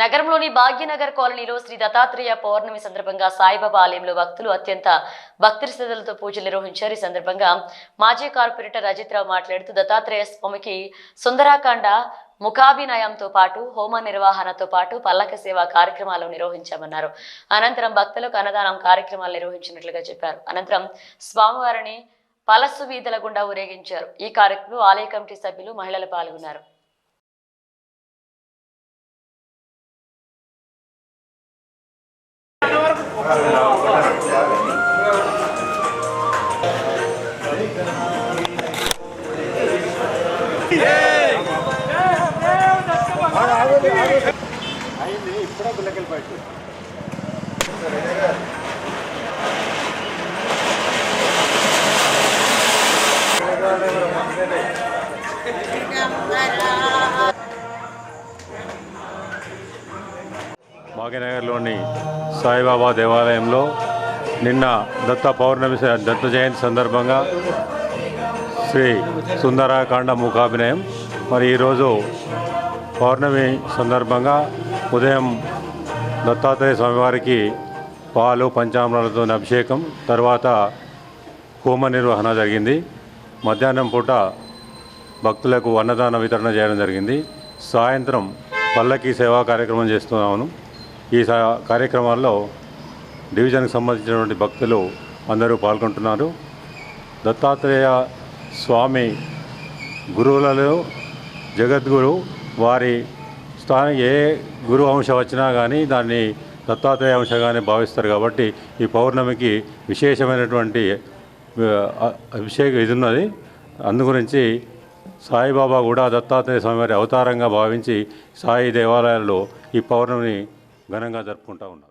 నగరంలోని భాగ్యనగర్ కాలనీలో శ్రీ దత్తాత్రేయ పౌర్ణమి సందర్భంగా సాయిబాబా ఆలయంలో భక్తులు అత్యంత భక్తి శ్రద్ధలతో పూజలు నిర్వహించారు. ఈ సందర్భంగా మాజీ కార్పొరేటర్ అజిత్ రావు మాట్లాడుతూ దత్తాత్రేయ స్వామికి సుందరాకాండ ముఖాభినయంతో పాటు హోమ నిర్వహణతో పాటు పల్లక సేవ కార్యక్రమాలు నిర్వహించామన్నారు. అనంతరం భక్తులకు అన్నదానం కార్యక్రమాలు నిర్వహించినట్లుగా చెప్పారు. అనంతరం స్వామివారిని పలసు వీధుల గుండా ఊరేగించారు. ఈ కార్యక్రమంలో ఆలయ కమిటీ సభ్యులు మహిళలు పాల్గొన్నారు. అయింది ఇప్పుడే పిల్లకల్ పాటు Thank you. భాగ్యనగర్లోని సాయిబాబా దేవాలయంలో నిన్న దత్త పౌర్ణమి దత్త జయంతి సందర్భంగా శ్రీ సుందరాకాండ మూకాభినయం మరి ఈరోజు పౌర్ణమి సందర్భంగా ఉదయం దత్తాత్రేయ స్వామివారికి పాలు పంచామృతాలతో అభిషేకం తర్వాత హోమ నిర్వహణ జరిగింది. మధ్యాహ్నం పూట భక్తులకు అన్నదాన వితరణ చేయడం జరిగింది. సాయంత్రం పల్లకి సేవా కార్యక్రమం చేస్తున్నాను. ఈ సా- కార్యక్రమాల్లో డివిజన్కి సంబంధించినటువంటి భక్తులు అందరూ పాల్గొంటున్నారు. దత్తాత్రేయ స్వామి గురువులలో జగద్గురు వారి స్థానం ఏ గురు అంశ వచ్చినా కానీ దాన్ని దత్తాత్రేయ అంశగానే భావిస్తారు కాబట్టి ఈ పౌర్ణమికి విశేషమైనటువంటి అభిషేకం ఇది ఉన్నది. అందుగురించి సాయిబాబా కూడా దత్తాత్రేయ స్వామివారి అవతారంగా భావించి సాయి దేవాలయాల్లో ఈ పౌర్ణమిని ఘనంగా జరుపుకుంటూ ఉన్నారు.